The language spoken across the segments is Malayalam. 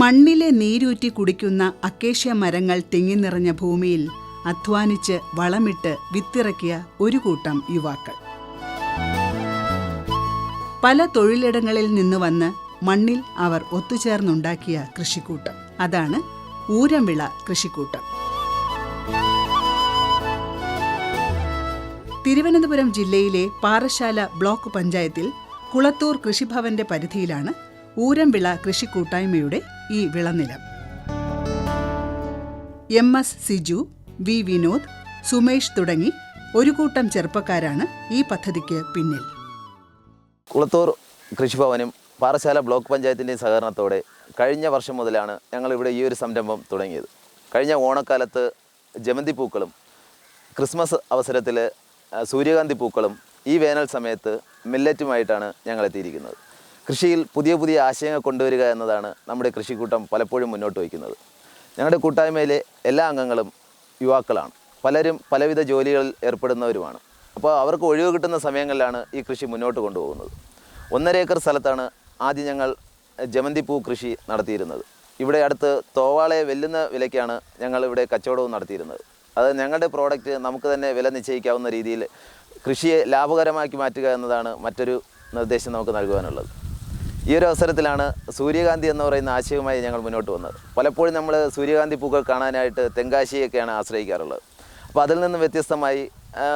മണ്ണിലെ നീരൂറ്റി കുടിക്കുന്ന അക്കേഷ്യ മരങ്ങൾ തിങ്ങി നിറഞ്ഞ ഭൂമിയിൽ അധ്വാനിച്ച് വളമിട്ട് വിത്തിറക്കിയ ഒരു കൂട്ടം യുവാക്കൾ. പല തൊഴിലിടങ്ങളിൽ നിന്ന് വന്ന് മണ്ണിൽ അവർ ഒത്തുചേർന്നുണ്ടാക്കിയ കൃഷിക്കൂട്ടം. അതാണ് ഊരംവിള കൃഷിക്കൂട്ടം. തിരുവനന്തപുരം ജില്ലയിലെ പാറശാല ബ്ലോക്ക് പഞ്ചായത്തിൽ കുളത്തൂർ കൃഷിഭവന്റെ പരിധിയിലാണ് ഊരംവിള കൃഷിക്കൂട്ടായ്മയുടെ ഈ വിളനിലം. M S Siju V Vinod Sumesh തുടങ്ങി ഒരു കൂട്ടം ചെറുപ്പക്കാരാണ് ഈ പദ്ധതിക്ക് പിന്നിൽ. കുളത്തൂർ കൃഷിഭവനും പാറശാല ബ്ലോക്ക് പഞ്ചായത്തിന്റെയും സഹകരണത്തോടെ കഴിഞ്ഞ വർഷം മുതലാണ് ഞങ്ങൾ ഇവിടെ ഈ ഒരു സംരംഭം തുടങ്ങിയത്. കഴിഞ്ഞ ഓണക്കാലത്ത് ജമന്തി പൂക്കളും ക്രിസ്മസ് അവസരത്തിൽ സൂര്യകാന്തി പൂക്കളും ഈ വേനൽ സമയത്ത് മില്ലറ്റുമായിട്ടാണ് ഞങ്ങൾ എത്തിയിരിക്കുന്നത്. കൃഷിയിൽ പുതിയ പുതിയ ആശയങ്ങൾ കൊണ്ടുവരിക എന്നതാണ് നമ്മുടെ കൃഷിക്കൂട്ടം പലപ്പോഴും മുന്നോട്ട് വയ്ക്കുന്നത്. ഞങ്ങളുടെ കൂട്ടായ്മയിലെ എല്ലാ അംഗങ്ങളും യുവാക്കളാണ്. പലരും പലവിധ ജോലികളിൽ ഏർപ്പെടുന്നവരുമാണ്. അപ്പോൾ അവർക്ക് ഒഴിവ് കിട്ടുന്ന സമയങ്ങളിലാണ് ഈ കൃഷി മുന്നോട്ട് കൊണ്ടുപോകുന്നത്. ഒന്നര ഏക്കർ സ്ഥലത്താണ് ആദ്യം ഞങ്ങൾ ജമന്തിപ്പൂ കൃഷി നടത്തിയിരുന്നത്. ഇവിടെ അടുത്ത് തോവാളയെ വെല്ലുന്ന വിലയ്ക്കാണ് ഞങ്ങൾ ഇവിടെ കച്ചവടവും നടത്തിയിരുന്നത്. അത് ഞങ്ങളുടെ പ്രോഡക്റ്റ് നമുക്ക് തന്നെ വില നിശ്ചയിക്കാവുന്ന രീതിയിൽ കൃഷിയെ ലാഭകരമാക്കി മാറ്റുക എന്നതാണ് മറ്റൊരു നിർദ്ദേശം നമുക്ക് നൽകുവാനുള്ളത്. ഈ ഒരു അവസരത്തിലാണ് സൂര്യകാന്തി എന്ന് പറയുന്ന ആശയവുമായി ഞങ്ങൾ മുന്നോട്ട് വന്നത്. പലപ്പോഴും നമ്മൾ സൂര്യകാന്തി പൂക്കൾ കാണാനായിട്ട് തെങ്കാശിയൊക്കെയാണ് ആശ്രയിക്കാറുള്ളത്. അപ്പോൾ അതിൽ നിന്ന് വ്യത്യസ്തമായി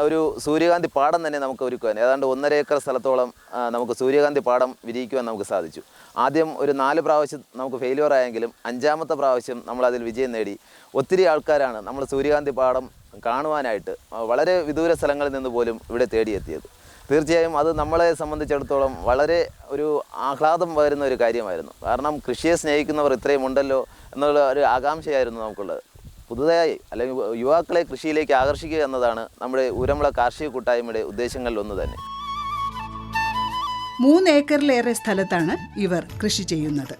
ഒരു സൂര്യകാന്തി പാടം തന്നെ നമുക്ക് ഒരുക്കുവാൻ ഏതാണ്ട് ഒന്നര ഏക്കർ സ്ഥലത്തോളം നമുക്ക് സൂര്യകാന്തി പാടം വിരിയിക്കുവാൻ നമുക്ക് സാധിച്ചു. ആദ്യം ഒരു നാല് പ്രാവശ്യം നമുക്ക് ഫെയിലിയർ ആയെങ്കിലും അഞ്ചാമത്തെ പ്രാവശ്യം നമ്മൾ അതിൽ വിജയം നേടി ഒത്തിരി ആൾക്കാരാണ് നമ്മൾ സൂര്യകാന്തി പാടം കാണുവാനായിട്ട് വളരെ വിദൂര സ്ഥലങ്ങളിൽ നിന്ന് പോലും ഇവിടെ തേടിയെത്തിയത്. തീർച്ചയായും അത് നമ്മളെ സംബന്ധിച്ചിടത്തോളം വളരെ ഒരു ആഹ്ലാദം വരുന്ന ഒരു കാര്യമായിരുന്നു. കാരണം കൃഷിയെ സ്നേഹിക്കുന്നവർ ഇത്രയും ഉണ്ടല്ലോ എന്നുള്ള ഒരു ആകാംക്ഷയായിരുന്നു നമുക്കുള്ളത്. പുതുതായി അല്ലെങ്കിൽ യുവാക്കളെ കൃഷിയിലേക്ക് ആകർഷിക്കുക എന്നതാണ് നമ്മുടെ ഉരമുള കാർഷിക കൂട്ടായ്മയുടെ ഉദ്ദേശങ്ങളിൽ ഒന്ന് തന്നെ. മൂന്ന് ഏക്കറിലേറെ സ്ഥലത്താണ് ഇവർ കൃഷി ചെയ്യുന്നത്.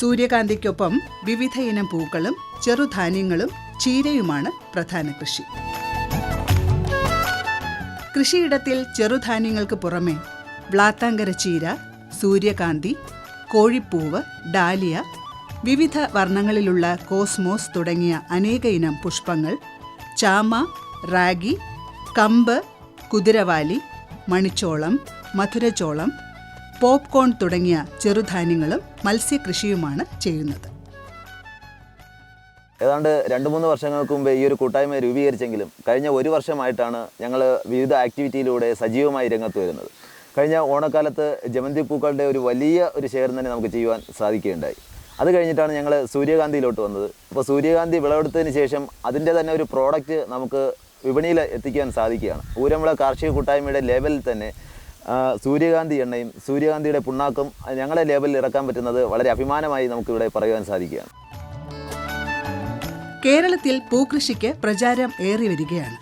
സൂര്യകാന്തിക്കൊപ്പം വിവിധ ഇനം പൂക്കളും ചെറുധാന്യങ്ങളും ചീരയുമാണ് പ്രധാന കൃഷി. കൃഷിയിടത്തിൽ ചെറുധാന്യങ്ങൾക്ക് പുറമെ വ്ളാത്താങ്കര ചീര സൂര്യകാന്തി കോഴിപ്പൂവ് ഡാലിയ വിവിധ വർണങ്ങളിലുള്ള കോസ്മോസ് തുടങ്ങിയ അനേക ഇനം പുഷ്പങ്ങൾ ചാമ റാഗി കമ്പ് കുതിരവാലി മണിച്ചോളം മധുരചോളം പോപ്കോൺ തുടങ്ങിയ ചെറുധാന്യങ്ങളും മത്സ്യകൃഷിയുമാണ് ചെയ്യുന്നത്. ഏതാണ്ട് രണ്ട് മൂന്ന് വർഷങ്ങൾക്ക് മുമ്പ് ഈ ഒരു കൂട്ടായ്മ രൂപീകരിച്ചെങ്കിലും കഴിഞ്ഞ ഒരു വർഷമായിട്ടാണ് ഞങ്ങൾ വിവിധ ആക്ടിവിറ്റിയിലൂടെ സജീവമായി രംഗത്ത് വരുന്നത്. കഴിഞ്ഞ ഓണക്കാലത്ത് ജമന്തി പൂക്കളുടെ ഒരു വലിയ ഒരു ശേഖരം തന്നെ നമുക്ക് ചെയ്യുവാൻ സാധിക്കുകയുണ്ടായി. അത് കഴിഞ്ഞിട്ടാണ് ഞങ്ങൾ സൂര്യകാന്തിയിലോട്ട് വന്നത്. അപ്പോൾ സൂര്യകാന്തി വിളവെടുത്തതിന് ശേഷം അതിന്റെ തന്നെ ഒരു പ്രോഡക്റ്റ് നമുക്ക് വിപണിയിൽ എത്തിക്കാൻ സാധിക്കുകയാണ്. ഊരമുള കാർഷിക കൂട്ടായ്മയുടെ ലേബലിൽ തന്നെ സൂര്യകാന്തി എണ്ണയും സൂര്യകാന്തിയുടെ പുണ്ണാക്കും ഞങ്ങളുടെ ലേബലിൽ ഇറക്കാൻ പറ്റുന്നത് വളരെ അഭിമാനമായി നമുക്കിവിടെ പറയുവാൻ സാധിക്കുകയാണ്. കേരളത്തിൽ പൂകൃഷിക്ക് പ്രചാരം ഏറി വരികയാണ്.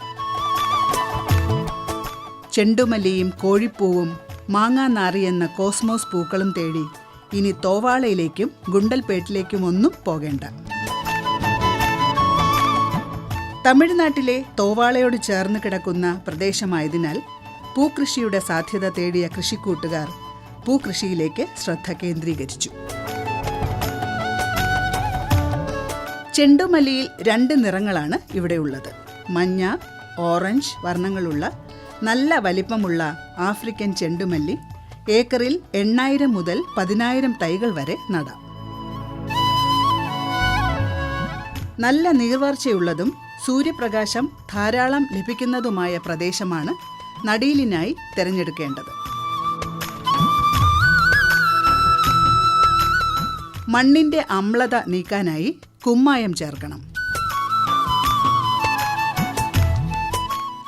ചെണ്ടുമല്ലിയും കോഴിപ്പൂവും മാങ്ങാനാറി എന്ന കോസ്മോസ് പൂക്കളും തേടി ഇനി തോവാളയിലേക്കും ഗുണ്ടൽപേട്ടിലേക്കും ഒന്നും പോകേണ്ട. തമിഴ്നാട്ടിലെ തോവാളയോട് ചേർന്ന് കിടക്കുന്ന പ്രദേശമായതിനാൽ പൂകൃഷിയുടെ സാധ്യത തേടിയ കൃഷിക്കൂട്ടുകാർ പൂകൃഷിയിലേക്ക് ശ്രദ്ധ കേന്ദ്രീകരിച്ചു. ചെണ്ടുമല്ലിയിൽ രണ്ട് നിറങ്ങളാണ് ഇവിടെയുള്ളത്. മഞ്ഞ ഓറഞ്ച് വർണങ്ങളുള്ള നല്ല വലിപ്പമുള്ള ആഫ്രിക്കൻ ചെണ്ടുമല്ലി ഏക്കറിൽ എണ്ണായിരം മുതൽ പതിനായിരം തൈകൾ വരെ നടാം. നല്ല നീർവാർച്ചയുള്ളതും സൂര്യപ്രകാശം ധാരാളം ലഭിക്കുന്നതുമായ പ്രദേശമാണ് നടീലിനായി തിരഞ്ഞെടുക്കേണ്ടത്. മണ്ണിന്റെ അമ്ലത നീക്കാനായി കുമ്മായം ചേർക്കണം.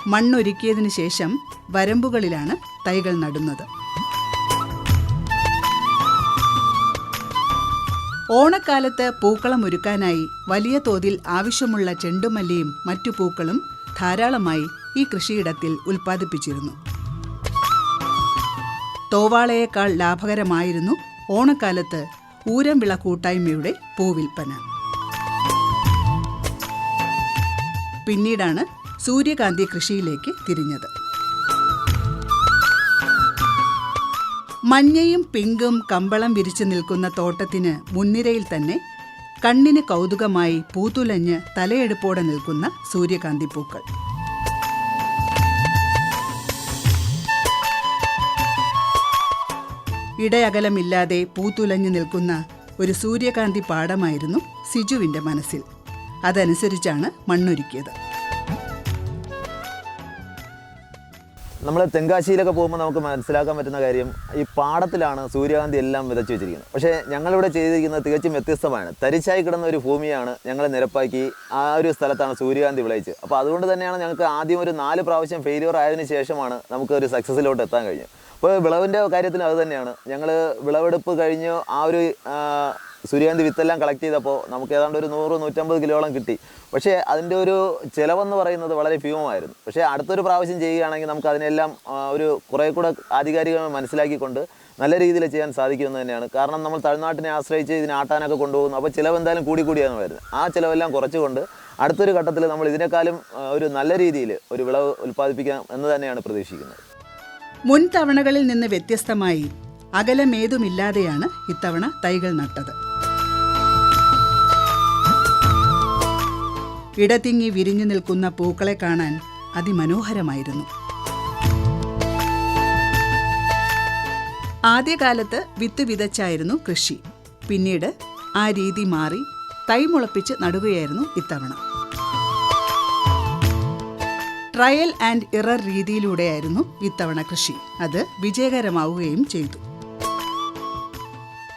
മണ്ണൊരുക്കിയതിനു ശേഷം വരമ്പുകളിലാണ് തൈകൾ നടുന്നത്. ഓണക്കാലത്ത് പൂക്കളം ഒരുക്കാനായി വലിയ തോതിൽ ആവശ്യമുള്ള ചെണ്ടുമല്ലിയും മറ്റു പൂക്കളും ധാരാളമായി ഈ കൃഷിയിടത്തിൽ ഉൽപ്പാദിപ്പിച്ചിരുന്നു. തോവാളയേക്കാൾ ലാഭകരമായിരുന്നു ഓണക്കാലത്ത് ഊരംവിള കൂട്ടായ്മയുടെ പൂവിൽപ്പന പിന്നീടാണ് സൂര്യകാന്തി കൃഷിയിലേക്ക് തിരിഞ്ഞത്. മഞ്ഞയും പിങ്കും കമ്പളം വിരിച്ചു നിൽക്കുന്ന തോട്ടത്തിന് മുൻനിരയിൽ തന്നെ കണ്ണിന് കൗതുകമായി പൂത്തുലഞ്ഞ് തലയെടുപ്പോടെ നിൽക്കുന്ന സൂര്യകാന്തി പൂക്കൾ. ഇടയകലമില്ലാതെ പൂത്തുലഞ്ഞു നിൽക്കുന്ന ഒരു സൂര്യകാന്തി പാടമായിരുന്നു സിജുവിന്റെ മനസ്സിൽ. അതനുസരിച്ചാണ് മണ്ണൊരുക്കിയത്. നമ്മൾ തെങ്കാശിയിലൊക്കെ പോകുമ്പോൾ നമുക്ക് മനസ്സിലാക്കാൻ പറ്റുന്ന കാര്യം ഈ പാടത്തിലാണ് സൂര്യകാന്തി എല്ലാം വിതച്ചു വെച്ചിരിക്കുന്നത്. പക്ഷേ ഞങ്ങളിവിടെ ചെയ്തിരിക്കുന്നത് തികച്ചും വ്യത്യസ്തമാണ്. തരിച്ചായി കിടന്ന ഒരു ഭൂമിയാണ് ഞങ്ങൾ നിരപ്പാക്കി ആ ഒരു സ്ഥലത്താണ് സൂര്യകാന്തി വിളയിച്ചത്. അപ്പോൾ അതുകൊണ്ട് തന്നെയാണ് ഞങ്ങൾക്ക് ആദ്യം ഒരു നാല് പ്രാവശ്യം ഫെയിലിയർ ആയതിനു ശേഷമാണ് നമുക്ക് ഒരു സക്സസ്സിലോട്ട് എത്താൻ കഴിഞ്ഞത്. അപ്പോൾ വിളവിന്റെ കാര്യത്തിൽ അത് തന്നെയാണ്. ഞങ്ങൾ വിളവെടുപ്പ് കഴിഞ്ഞ് ആ ഒരു സൂര്യകാന്തി വിത്തെല്ലാം കളക്ട് ചെയ്തപ്പോൾ നമുക്ക് ഏതാണ്ട് ഒരു നൂറ് നൂറ്റമ്പത് കിലോളം കിട്ടി. പക്ഷേ അതിന്റെ ഒരു ചിലവെന്ന് പറയുന്നത് വളരെ ഭീമമായിരുന്നു. പക്ഷേ അടുത്തൊരു പ്രാവശ്യം ചെയ്യുകയാണെങ്കിൽ നമുക്ക് അതിനെല്ലാം ഒരു കുറേ കൂടെ ആധികാരികമായി മനസ്സിലാക്കിക്കൊണ്ട് നല്ല രീതിയിൽ ചെയ്യാൻ സാധിക്കുമെന്ന് തന്നെയാണ്. കാരണം നമ്മൾ തമിഴ്നാട്ടിനെ ആശ്രയിച്ച് ഇതിനെ ആട്ടാനൊക്കെ കൊണ്ടുപോകുന്നു. അപ്പോൾ ചിലവ് എന്തായാലും കൂടി കൂടിയാണ് വരുന്നത്. ആ ചിലവെല്ലാം കുറച്ചുകൊണ്ട് അടുത്തൊരു ഘട്ടത്തിൽ നമ്മൾ ഇതിനേക്കാളും ഒരു നല്ല രീതിയിൽ ഒരു വിളവ് ഉൽപ്പാദിപ്പിക്കാം എന്ന് തന്നെയാണ് പ്രതീക്ഷിക്കുന്നത്. മുൻ തവണകളിൽ നിന്ന് വ്യത്യസ്തമായി അകലമേതുമില്ലാതെയാണ് ഇത്തവണ തൈകൾ നട്ടത്. ഇടതിങ്ങി വിരിഞ്ഞു നിൽക്കുന്ന പൂക്കളെ കാണാൻ അതിമനോഹരമായിരുന്നു. ആദ്യകാലത്ത് വിത്ത് വിതച്ചായിരുന്നു കൃഷി. പിന്നീട് ആ രീതി മാറി തൈ മുളപ്പിച്ച് നടുകയായിരുന്നു ഇത്തവണ. ട്രയൽ ആൻഡ് ഇറർ രീതിയിലൂടെയായിരുന്നു ഇത്തവണ കൃഷി. അത് വിജയകരമാവുകയും ചെയ്തു.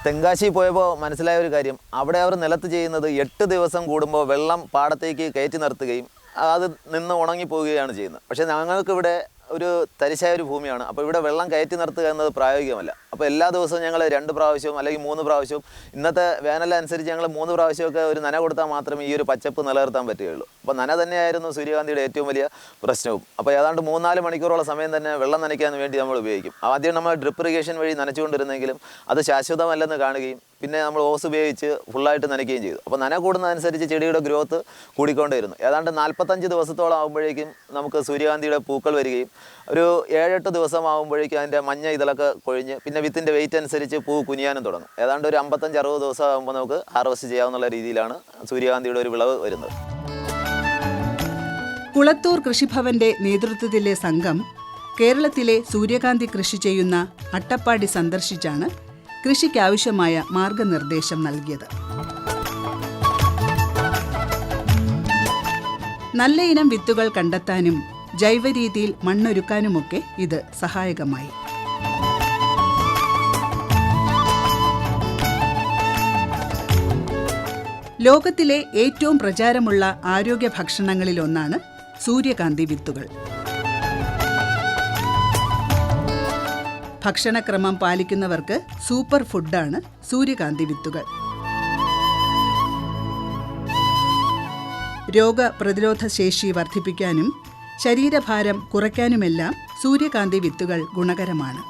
തെങ്കാശി പോയപ്പോൾ മനസ്സിലായ ഒരു കാര്യം. അവിടെ അവർ നിലത്ത് ചെയ്യുന്നത് എട്ട് ദിവസം കൂടുമ്പോൾ വെള്ളം പാടത്തേക്ക് കയറ്റി നിർത്തുകയും അത് നിന്ന് ഉണങ്ങി പോവുകയാണ് ചെയ്യുന്നത്. പക്ഷേ ഞങ്ങൾക്കിവിടെ ഒരു തരിശായ ഒരു ഭൂമിയാണ്. അപ്പോൾ ഇവിടെ വെള്ളം കയറ്റി നിർത്തുക എന്നത് പ്രായോഗികമല്ല. അപ്പോൾ എല്ലാ ദിവസവും ഞങ്ങൾ രണ്ട് പ്രാവശ്യവും അല്ലെങ്കിൽ മൂന്ന് പ്രാവശ്യവും ഇന്നത്തെ വേനൽ അനുസരിച്ച് ഞങ്ങൾ മൂന്ന് പ്രാവശ്യമൊക്കെ ഒരു നന കൊടുത്താൽ മാത്രമേ ഈ ഒരു പച്ചപ്പ് നിലനിർത്താൻ പറ്റുകയുള്ളൂ. അപ്പോൾ നന തന്നെയായിരുന്നു സൂര്യകാന്തിയുടെ ഏറ്റവും വലിയ പ്രശ്നവും. അപ്പോൾ ഏതാണ്ട് മൂന്നാൽ മണിക്കൂറോളം സമയം തന്നെ വെള്ളം നനയ്ക്കാൻ വേണ്ടി നമ്മൾ ഉപയോഗിക്കും. ആദ്യം നമ്മൾ ഡ്രിപ്പ് ഇറിഗേഷൻ വഴി നനച്ചുകൊണ്ടിരുന്നെങ്കിലും അത് ശാശ്വതമല്ലെന്ന് കാണുകയും പിന്നെ നമ്മൾ ഓസ് ഉപയോഗിച്ച് ഫുള്ളായിട്ട് നനയ്ക്കുകയും ചെയ്തു. അപ്പോൾ നന കൂടുന്നതനുസരിച്ച് ചെടിയുടെ ഗ്രോത്ത് കൂടിക്കൊണ്ടിരുന്നു ഏതാണ്ട് നാൽപ്പത്തഞ്ച് ദിവസത്തോളം ആകുമ്പോഴേക്കും നമുക്ക് സൂര്യകാന്തിയുടെ പൂക്കൾ വരികയും ഒരു ഏഴെട്ട് ദിവസം ആകുമ്പോഴേക്കും അതിന്റെ മഞ്ഞ ഇതളൊക്കെ കൊഴിഞ്ഞ് പിന്നെ വിത്തിന്റെ വെയിറ്റ് അനുസരിച്ച് പൂ കുനിയാനും തുടങ്ങും. ഏതാണ്ട് ഒരു അമ്പത്തഞ്ച് അറുപത് ദിവസം ആകുമ്പോൾ നമുക്ക് ഹാർവസ്റ്റ് ചെയ്യാവുന്ന രീതിയിലാണ് സൂര്യകാന്തിയുടെ ഒരു വിളവ് വരുന്നത്. കുളത്തൂർ കൃഷിഭവന്റെ നേതൃത്വത്തിലെ സംഘം കേരളത്തിലെ സൂര്യകാന്തി കൃഷി ചെയ്യുന്ന അട്ടപ്പാടി സന്ദർശിച്ചാണ് കൃഷിക്കാവശ്യമായ മാർഗനിർദ്ദേശം നൽകിയത്. നല്ല ഇനം വിത്തുകൾ കണ്ടെത്താനും ജൈവരീതിയിൽ മണ്ണൊരുക്കാനുമൊക്കെ ഇത് സഹായകമായി. ലോകത്തിലെ ഏറ്റവും പ്രചാരമുള്ള ആരോഗ്യ ഭക്ഷണങ്ങളിലൊന്നാണ് സൂര്യകാന്തി വിത്തുകൾ. ഭക്ഷണക്രമം പാലിക്കുന്നവർക്ക് സൂപ്പർ ഫുഡാണ് സൂര്യകാന്തി വിത്തുകൾ. രോഗപ്രതിരോധ ശേഷി വർദ്ധിപ്പിക്കാനും ശരീരഭാരം കുറയ്ക്കാനുമെല്ലാം സൂര്യകാന്തി വിത്തുകൾ ഗുണകരമാണ്.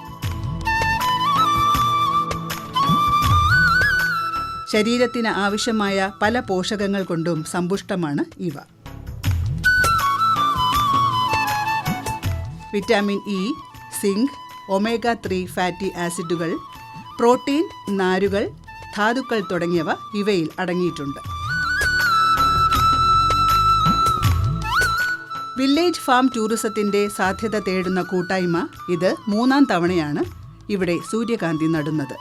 ശരീരത്തിന് ആവശ്യമായ പല പോഷകങ്ങൾ കൊണ്ടും സമ്പുഷ്ടമാണ് ഇവ. Vitamin E zinc omega three fatty ആസിഡുകൾ പ്രോട്ടീൻ നാരുകൾ ധാതുക്കൾ തുടങ്ങിയവ ഇവയിൽ അടങ്ങിയിട്ടുണ്ട്. വില്ലേജ് ഫാം ടൂറിസത്തിന്റെ സാധ്യത തേടുന്ന കൂട്ടായ്മ ഇത് മൂന്നാം തവണയാണ് ഇവിടെ സൂര്യകാന്തി നടുന്നത്.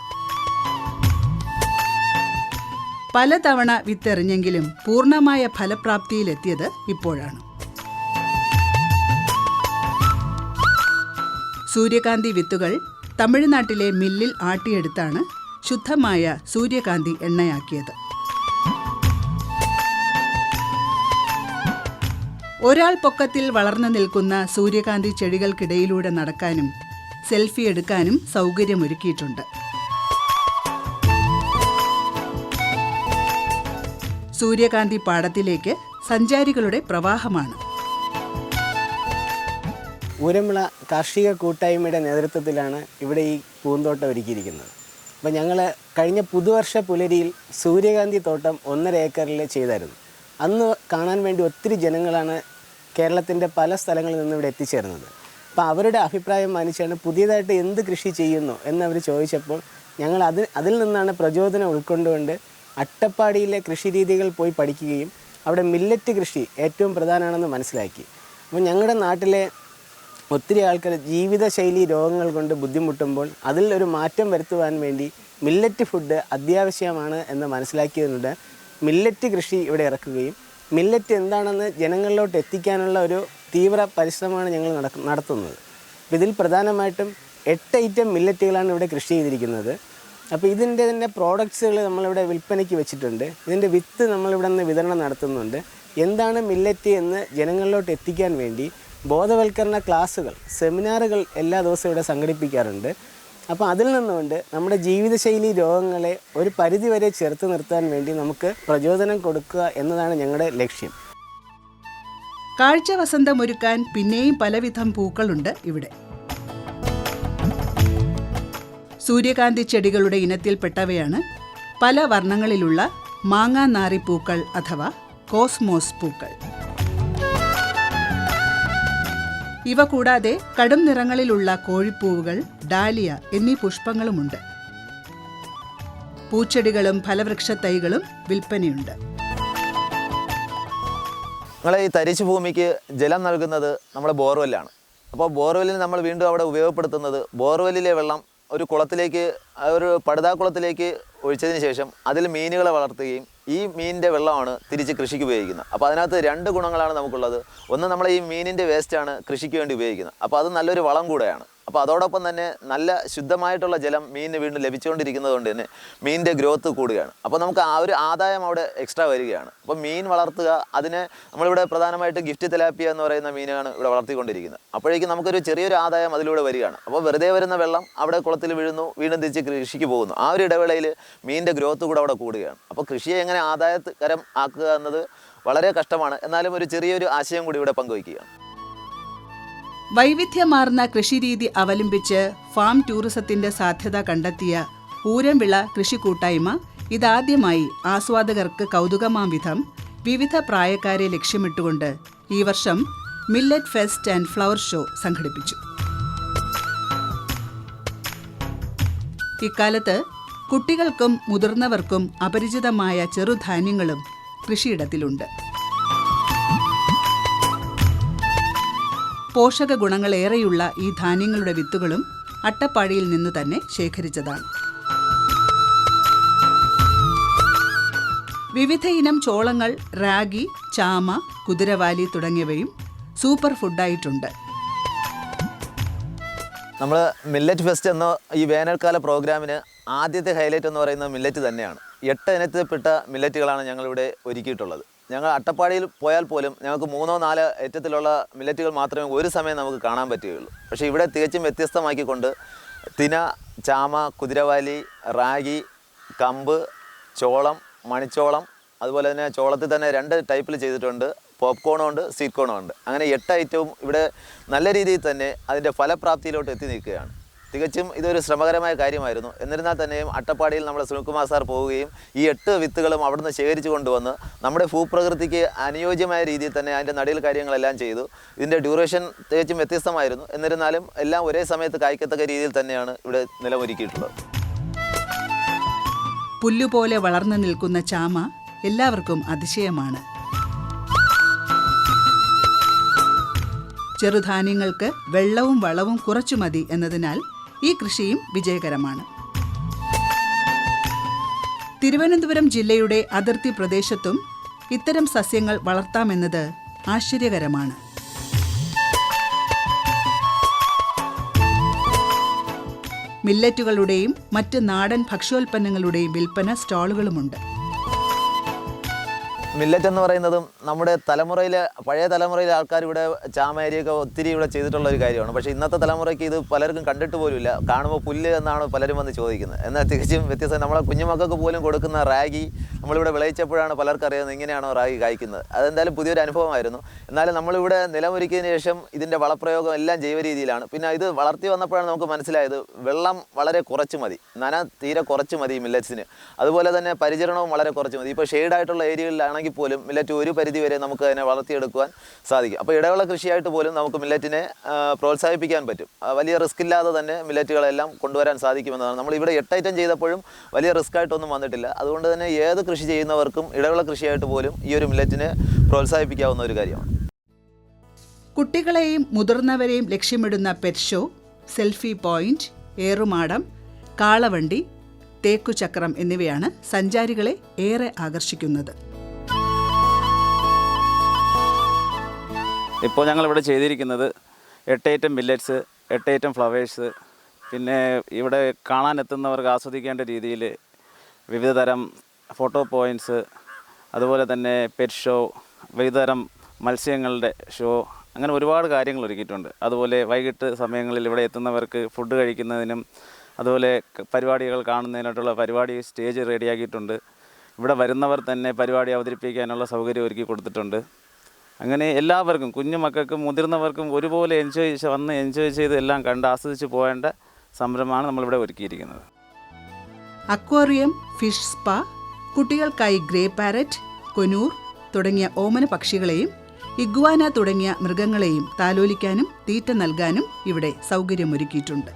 പലതവണ വിത്തെറിഞ്ഞെങ്കിലും പൂർണമായ ഫലപ്രാപ്തിയിലെത്തിയത് ഇപ്പോഴാണ്. സൂര്യകാന്തി വിത്തുകൾ തമിഴ്നാട്ടിലെ മില്ലിൽ ആട്ടിയെടുത്താണ് ശുദ്ധമായ സൂര്യകാന്തി എണ്ണയാക്കിയത്. ഒരാൾ പൊക്കത്തിൽ വളർന്നു നിൽക്കുന്ന സൂര്യകാന്തി ചെടികൾക്കിടയിലൂടെ നടക്കാനും സെൽഫി എടുക്കാനും സൗകര്യമൊരുക്കിയിട്ടുണ്ട്. സൂര്യകാന്തി പാടത്തിലേക്ക് സഞ്ചാരികളുടെ പ്രവാഹമാണ്. ഊരമിള കാർഷിക കൂട്ടായ്മയുടെ നേതൃത്വത്തിലാണ് ഇവിടെ ഈ പൂന്തോട്ടം ഒരുക്കിയിരിക്കുന്നത്. അപ്പോൾ ഞങ്ങൾ കഴിഞ്ഞ പുതുവർഷ പുലരിയിൽ സൂര്യകാന്തി തോട്ടം ഒന്നര ഏക്കറിൽ ചെയ്തായിരുന്നു. അന്ന് കാണാൻ വേണ്ടി ഒത്തിരി ജനങ്ങളാണ് കേരളത്തിന്റെ പല സ്ഥലങ്ങളിൽ നിന്ന് ഇവിടെ എത്തിച്ചേർന്നത്. അപ്പോൾ അവരുടെ അഭിപ്രായം മാനിച്ചാണ് പുതിയതായിട്ട് എന്ത് കൃഷി ചെയ്യുന്നു എന്നവർ ചോദിച്ചപ്പോൾ ഞങ്ങൾ അത് അതിൽ നിന്നാണ് പ്രചോദനം ഉൾക്കൊണ്ടുകൊണ്ട് അട്ടപ്പാടിയിലെ കൃഷി രീതികൾ പോയി പഠിക്കുകയും അവിടെ മില്ലറ്റ് കൃഷി ഏറ്റവും പ്രധാനമാണെന്ന് മനസ്സിലാക്കി. അപ്പോൾ ഞങ്ങളുടെ നാട്ടിലെ ഒത്തിരി ആൾക്കാർ ജീവിതശൈലി രോഗങ്ങൾ കൊണ്ട് ബുദ്ധിമുട്ടുമ്പോൾ അതിൽ ഒരു മാറ്റം വരുത്തുവാൻ വേണ്ടി മില്ലറ്റ് ഫുഡ് അത്യാവശ്യമാണ് എന്ന് മനസ്സിലാക്കിയതുകൊണ്ട് മില്ലറ്റ് കൃഷി ഇവിടെ ഇറക്കുകയും മില്ലറ്റ് എന്താണെന്ന് ജനങ്ങളിലോട്ട് എത്തിക്കാനുള്ള ഒരു തീവ്ര പരിശ്രമമാണ് ഞങ്ങൾ നടത്തുന്നത്. അപ്പോൾ ഇതിൽ പ്രധാനമായിട്ടും എട്ട് ഐറ്റം മില്ലറ്റുകളാണ് ഇവിടെ കൃഷി ചെയ്തിരിക്കുന്നത്. അപ്പോൾ ഇതിന്റെ തന്നെ പ്രോഡക്ട്സുകൾ നമ്മളിവിടെ വിൽപ്പനയ്ക്ക് വെച്ചിട്ടുണ്ട്. ഇതിന്റെ വിത്ത് നമ്മളിവിടെ നിന്ന് വിതരണം നടത്തുന്നുണ്ട്. എന്താണ് മില്ലറ്റ് എന്ന് ജനങ്ങളിലോട്ട് എത്തിക്കാൻ വേണ്ടി ബോധവൽക്കരണ ക്ലാസ്സുകൾ സെമിനാറുകൾ എല്ലാ ദിവസവും ഇവിടെ സംഘടിപ്പിക്കാറുണ്ട്. അപ്പോൾ അതിൽ നിന്നുകൊണ്ട് നമ്മുടെ ജീവിതശൈലി രോഗങ്ങളെ ഒരു പരിധിവരെ ചെറുത്ത് നിർത്താൻ വേണ്ടി നമുക്ക് പ്രചോദനം കൊടുക്കുക എന്നതാണ് ഞങ്ങളുടെ ലക്ഷ്യം. കാഴ്ച വസന്തമൊരുക്കാൻ പിന്നെയും പലവിധം പൂക്കളുണ്ട് ഇവിടെ. സൂര്യകാന്തി ചെടികളുടെ ഇനത്തിൽപ്പെട്ടവയാണ്. പല വർണങ്ങളിലുള്ള മാങ്ങാനാറി പൂക്കൾ അഥവാ കോസ്മോസ് പൂക്കൾ. ഇവ കൂടാതെ കടും നിറങ്ങളിലുള്ള കോഴിപ്പൂവുകൾ ഡാലിയ എന്നീ പുഷ്പങ്ങളുമുണ്ട്. പൂച്ചെടികളും ഫലവൃക്ഷ തൈകളും വിൽപ്പനയുണ്ട്. നമ്മളെ ഈ തരിശു ഭൂമിക്ക് ജലം നൽകുന്നത് നമ്മുടെ ബോർവെല്ലാണ്. അപ്പോൾ ബോർവെല്ലിൽ നമ്മൾ വീണ്ടും അവിടെ ഉപയോഗപ്പെടുത്തുന്നത് ബോർവെല്ലിലെ വെള്ളം ഒരു കുളത്തിലേക്ക് ഒരു പടുതാക്കുളത്തിലേക്ക് ഒഴിച്ചതിന് ശേഷം അതിൽ മീനുകളെ വളർത്തുകയും ഈ മീനിന്റെ വെള്ളമാണ് തിരിച്ച് കൃഷിക്ക് ഉപയോഗിക്കുന്നത്. അപ്പോൾ അതിനകത്ത് രണ്ട് ഗുണങ്ങളാണ് നമുക്കുള്ളത്. ഒന്ന് നമ്മൾ ഈ മീനിന്റെ വേസ്റ്റാണ് കൃഷിക്ക് വേണ്ടി ഉപയോഗിക്കുന്നത്. അപ്പോൾ അത് നല്ലൊരു വളം കൂടെയാണ്. അപ്പോൾ അതോടൊപ്പം തന്നെ നല്ല ശുദ്ധമായിട്ടുള്ള ജലം മീനിന് വീണ്ടും ലഭിച്ചുകൊണ്ടിരിക്കുന്നത് കൊണ്ട് തന്നെ മീനിന്റെ ഗ്രോത്ത് കൂടുകയാണ്. അപ്പോൾ നമുക്ക് ആ ഒരു ആദായം അവിടെ എക്സ്ട്രാ വരികയാണ്. അപ്പോൾ മീൻ വളർത്തുക അതിനെ നമ്മളിവിടെ പ്രധാനമായിട്ട് ഗിഫ്റ്റ് തിലാപ്പിയ എന്ന് പറയുന്ന മീനാണ് ഇവിടെ വളർത്തിക്കൊണ്ടിരിക്കുന്നത്. അപ്പോഴേക്കും നമുക്കൊരു ചെറിയൊരു ആദായം അതിലൂടെ വരികയാണ്. അപ്പോൾ വെറുതെ വരുന്ന വെള്ളം അവിടെ കുളത്തിൽ വീഴുന്നു വീണ്ടും തിരിച്ച് കൃഷിക്ക് പോകുന്നു. ആ ഒരു ഇടവേളയിൽ മീനിന്റെ ഗ്രോത്ത് കൂടെ അവിടെ കൂടുകയാണ്. അപ്പോൾ കൃഷിയെ എങ്ങനെ ആദായകരം ആക്കുക എന്നത് വളരെ കഷ്ടമാണ്. എന്നാലും ഒരു ചെറിയൊരു ആശയം കൂടി ഇവിടെ പങ്കുവയ്ക്കുകയാണ്. വൈവിധ്യമാർന്ന കൃഷിരീതി അവലംബിച്ച് ഫാം ടൂറിസത്തിന്റെ സാധ്യത കണ്ടെത്തിയ ഊരംവിള കൃഷി കൂട്ടായ്മ ഇതാദ്യമായി ആസ്വാദകർക്ക് കൗതുകമാം വിധം വിവിധ പ്രായക്കാരെ ലക്ഷ്യമിട്ടുകൊണ്ട് ഈ വർഷം millet fest and flower show സംഘടിപ്പിച്ചു. ഇക്കാലത്ത് കുട്ടികൾക്കും മുതിർന്നവർക്കും അപരിചിതമായ ചെറുധാന്യങ്ങളും കൃഷിയിടത്തിലുണ്ട്. പോഷക ഗുണങ്ങളേറെയുള്ള ഈ ധാന്യങ്ങളുടെ വിത്തുകളും അട്ടപ്പാടിയിൽ നിന്ന് തന്നെ ശേഖരിച്ചതാണ്. വിവിധ ഇനം ചോളങ്ങൾ റാഗി ചാമ കുതിരവാലി തുടങ്ങിയവയും സൂപ്പർ ഫുഡായിട്ടുണ്ട്. നമ്മൾ മില്ലറ്റ് ഫെസ്റ്റ് എന്ന ഈ വേനൽക്കാല പ്രോഗ്രാമിന് ആദ്യത്തെ ഹൈലൈറ്റ് എന്ന് പറയുന്നത് മില്ലറ്റ് തന്നെയാണ്. എട്ട് ഇനത്തിൽപ്പെട്ട മില്ലറ്റുകളാണ് ഞങ്ങളിവിടെ ഒരുക്കിയിട്ടുള്ളത്. ഞങ്ങൾ അട്ടപ്പാടിയിൽ പോയാൽ പോലും ഞങ്ങൾക്ക് മൂന്നോ നാലോ ഏറ്റത്തിലുള്ള മില്ലറ്റുകൾ മാത്രമേ ഒരു സമയം നമുക്ക് കാണാൻ പറ്റുകയുള്ളൂ. പക്ഷേ ഇവിടെ തികച്ചും വ്യത്യസ്തമാക്കിക്കൊണ്ട് തിന ചാമ കുതിരവാലി റാഗി കമ്പ് ചോളം മണിച്ചോളം അതുപോലെ തന്നെ ചോളത്തിൽ തന്നെ രണ്ട് ടൈപ്പിൽ ചെയ്തിട്ടുണ്ട്. പോപ്കോണും ഉണ്ട് സ്വീറ്റ് ഉണ്ട്. അങ്ങനെ എട്ട് ഐറ്റവും ഇവിടെ നല്ല രീതിയിൽ തന്നെ അതിന്റെ ഫലപ്രാപ്തിയിലോട്ട് എത്തി നിൽക്കുകയാണ്. തികച്ചും ഇതൊരു ശ്രമകരമായ കാര്യമായിരുന്നു. എന്നിരുന്നാൽ തന്നെയും അട്ടപ്പാടിയിൽ നമ്മുടെ സുനിൽകുമാർ സാർ പോവുകയും ഈ എട്ട് വിത്തുകളും അവിടുന്ന് ശേഖരിച്ചു കൊണ്ടുവന്ന് നമ്മുടെ ഭൂപ്രകൃതിക്ക് അനുയോജ്യമായ രീതിയിൽ തന്നെ അതിന്റെ നടിയിൽ കാര്യങ്ങളെല്ലാം ചെയ്തു. ഇതിന്റെ ഡ്യൂറേഷൻ തികച്ചും വ്യത്യസ്തമായിരുന്നു. എന്നിരുന്നാലും എല്ലാം ഒരേ സമയത്ത് കായ്ക്കത്തക്ക രീതിയിൽ തന്നെയാണ് ഇവിടെ നിലമൊരുക്കിയിട്ടുള്ളത്. പുല്ലുപോലെ വളർന്നു നിൽക്കുന്ന ചാമ എല്ലാവർക്കും അതിശയമാണ്. ചെറുധാന്യങ്ങൾക്ക് വെള്ളവും വളവും കുറച്ചു മതി എന്നതിനാൽ ഈ കൃഷിയും വിജയകരമാണ്. തിരുവനന്തപുരം ജില്ലയുടെ അതിർത്തി പ്രദേശത്തും ഇത്തരം സസ്യങ്ങൾ വളർത്താമെന്നത് ആശ്ചര്യകരമാണ്. മില്ലറ്റുകളുടെയും മറ്റ് നാടൻ ഭക്ഷ്യോൽപ്പന്നങ്ങളുടെയും വിൽപ്പന സ്റ്റാളുകളുമുണ്ട്. മില്ലറ്റ് എന്ന് പറയുന്നതും നമ്മുടെ തലമുറയിലെ പഴയ തലമുറയിലെ ആൾക്കാർ ഇവിടെ ചാമേരിയൊക്കെ ഒത്തിരി ഇവിടെ ചെയ്തിട്ടുള്ള ഒരു കാര്യമാണ്. പക്ഷേ ഇന്നത്തെ തലമുറയ്ക്ക് ഇത് പലർക്കും കണ്ടിട്ട് പോലുമില്ല. കാണുമ്പോൾ പുല്ല് എന്നാണ് പലരും വന്ന് ചോദിക്കുന്നത്. എന്നാൽ തികച്ചും വ്യത്യസ്തം. നമ്മളെ കുഞ്ഞുമക്കൾക്ക് പോലും കൊടുക്കുന്ന റാഗി നമ്മളിവിടെ വിളയിച്ചപ്പോഴാണ് പലർക്കും അറിയുന്നത് ഇങ്ങനെയാണോ റാഗി കായ്ക്കുന്നത്. അതെന്തായാലും പുതിയൊരു അനുഭവമായിരുന്നു. എന്നാലും നമ്മളിവിടെ നിലമൊരുക്കിയതിന് ശേഷം ഇതിന്റെ വളപ്രയോഗം എല്ലാം ജൈവ രീതിയിലാണ്. പിന്നെ ഇത് വളർത്തി വന്നപ്പോഴാണ് നമുക്ക് മനസ്സിലായത് വെള്ളം വളരെ കുറച്ച് മതി. നന തീരെ കുറച്ച് മതി മില്ലറ്റ്സിന്. അതുപോലെ തന്നെ പരിചരണവും വളരെ കുറച്ച് മതി. ഇപ്പോൾ ഷെയ്ഡായിട്ടുള്ള ഏരിയകളിലാണെങ്കിൽ അല്ലെങ്കിൽ പോലും മില്ലറ്റ് ഒരു പരിധി വരെ നമുക്ക് അതിനെ വളർത്തിയെടുക്കുവാൻ സാധിക്കും. അപ്പോൾ ഇടവിള കൃഷിയായിട്ട് പോലും നമുക്ക് മില്ലറ്റിനെ പ്രോത്സാഹിപ്പിക്കാൻ പറ്റും. വലിയ റിസ്ക് ഇല്ലാതെ തന്നെ മില്ലറ്റുകളെല്ലാം കൊണ്ടുവരാൻ സാധിക്കുമെന്നതാണ് നമ്മൾ ഇവിടെ എട്ട് ഐറ്റം ചെയ്തപ്പോഴും വലിയ റിസ്ക് ആയിട്ടൊന്നും വന്നിട്ടില്ല. അതുകൊണ്ട് തന്നെ ഏത് കൃഷി ചെയ്യുന്നവർക്കും ഇടവിള കൃഷിയായിട്ട് പോലും ഈ ഒരു മില്ലറ്റിനെ പ്രോത്സാഹിപ്പിക്കാവുന്ന ഒരു കാര്യമാണ്. കുട്ടികളെയും മുതിർന്നവരെയും ലക്ഷ്യമിടുന്ന പെറ്റ് ഷോ സെൽഫി പോയിന്റ് ഏറുമാടം കാളവണ്ടി തേക്കുചക്രം എന്നിവയാണ് സഞ്ചാരികളെ ഏറെ ആകർഷിക്കുന്നത്. ഇപ്പോൾ ഞങ്ങളിവിടെ ചെയ്തിരിക്കുന്നത് എട്ടേറ്റം മില്ലറ്റ്സ് എട്ടേറ്റം ഫ്ലവേഴ്സ് പിന്നെ ഇവിടെ കാണാനെത്തുന്നവർക്ക് ആസ്വദിക്കേണ്ട രീതിയിൽ വിവിധ തരം ഫോട്ടോ പോയിന്റ്സ് അതുപോലെ തന്നെ പെറ്റ് ഷോ വിവിധതരം മത്സ്യങ്ങളുടെ ഷോ അങ്ങനെ ഒരുപാട് കാര്യങ്ങൾ ഒരുക്കിയിട്ടുണ്ട്. അതുപോലെ വൈകിട്ട് സമയങ്ങളിൽ ഇവിടെ എത്തുന്നവർക്ക് ഫുഡ് കഴിക്കുന്നതിനും അതുപോലെ പരിപാടികൾ കാണുന്നതിനായിട്ടുള്ള പരിപാടി സ്റ്റേജ് റെഡിയാക്കിയിട്ടുണ്ട് ഇവിടെ വരുന്നവർ തന്നെ പരിപാടി അവതരിപ്പിക്കാനുള്ള സൗകര്യം ഒരുക്കി കൊടുത്തിട്ടുണ്ട്. അങ്ങനെ എല്ലാവർക്കും കുഞ്ഞു മക്കൾക്കും മുതിർന്നവർക്കും ഒരുപോലെ എൻജോയ് ചെയ്ത് വന്ന് എൻജോയ് ചെയ്ത് എല്ലാം കണ്ട് ആസ്വദിച്ച് പോകേണ്ട സംരംഭമാണ് നമ്മളിവിടെ ഒരുക്കിയിരിക്കുന്നത്. അക്വേറിയം ഫിഷ് സ്പാ കുട്ടികൾക്കായി ഗ്രേ പാരറ്റ് കൊനൂർ തുടങ്ങിയ ഓമന പക്ഷികളെയും ഇഗ്വാന തുടങ്ങിയ മൃഗങ്ങളെയും താലോലിക്കാനും തീറ്റ നൽകാനും ഇവിടെ സൗകര്യമൊരുക്കിയിട്ടുണ്ട്.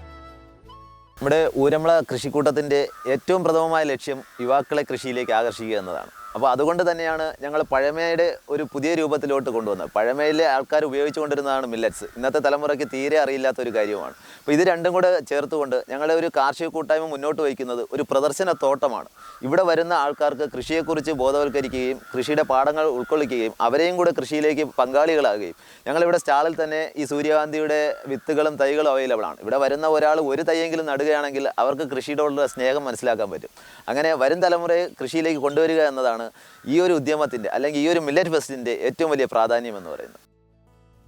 നമ്മുടെ ഊരമ്പള കൃഷിക്കൂട്ടത്തിന്റെ ഏറ്റവും പ്രഥമമായ ലക്ഷ്യം യുവാക്കളെ കൃഷിയിലേക്ക് ആകർഷിക്കുക എന്നതാണ്. അപ്പോൾ അതുകൊണ്ട് തന്നെയാണ് ഞങ്ങൾ പഴമയുടെ ഒരു പുതിയ രൂപത്തിലോട്ട് കൊണ്ടുവന്നത്. പഴമയിലെ ആൾക്കാർ ഉപയോഗിച്ചുകൊണ്ടിരുന്നതാണ് മില്ലറ്റ്സ് ഇന്നത്തെ തലമുറയ്ക്ക് തീരെ അറിയില്ലാത്ത ഒരു കാര്യമാണ്. അപ്പോൾ ഇത് രണ്ടും കൂടെ ചേർത്തുകൊണ്ട് ഞങ്ങളെ ഒരു കാർഷിക കൂട്ടായ്മ മുന്നോട്ട് വയ്ക്കുന്നത് ഒരു പ്രദർശന തോട്ടമാണ്. ഇവിടെ വരുന്ന ആൾക്കാർക്ക് കൃഷിയെക്കുറിച്ച് ബോധവൽക്കരിക്കുകയും കൃഷിയുടെ പാഠങ്ങൾ ഉൾക്കൊള്ളിക്കുകയും അവരെയും കൂടെ കൃഷിയിലേക്ക് പങ്കാളികളാകുകയും. ഞങ്ങളിവിടെ സ്റ്റാളിൽ തന്നെ ഈ സൂര്യകാന്തിയുടെ വിത്തുകളും തൈകളും അവൈലബിൾ ആണ്. ഇവിടെ വരുന്ന ഒരാൾ ഒരു തൈയെങ്കിലും നടുകയാണെങ്കിൽ അവർക്ക് കൃഷിയോടുള്ള സ്നേഹം മനസ്സിലാക്കാൻ പറ്റും. അങ്ങനെ വരും തലമുറയെ കൃഷിയിലേക്ക് കൊണ്ടുവരിക എന്നതാണ് ഈ ഒരു ഉദ്യമത്തിന്റെ അല്ലെങ്കിൽ ഈ ഒരു മില്ലറ്റ് ഫെസ്റ്റിന്റെ ഏറ്റവും വലിയ പ്രാധാന്യം എന്ന് പറയുന്നത്.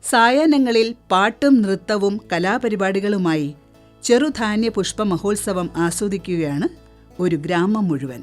സായാഹ്നങ്ങളിൽ പാട്ടും നൃത്തവും കലാപരിപാടികളുമായി ചെറുധാന്യ പുഷ്പ മഹോത്സവം ആസ്വദിക്കുകയാണ് ഒരു ഗ്രാമം മുഴുവൻ.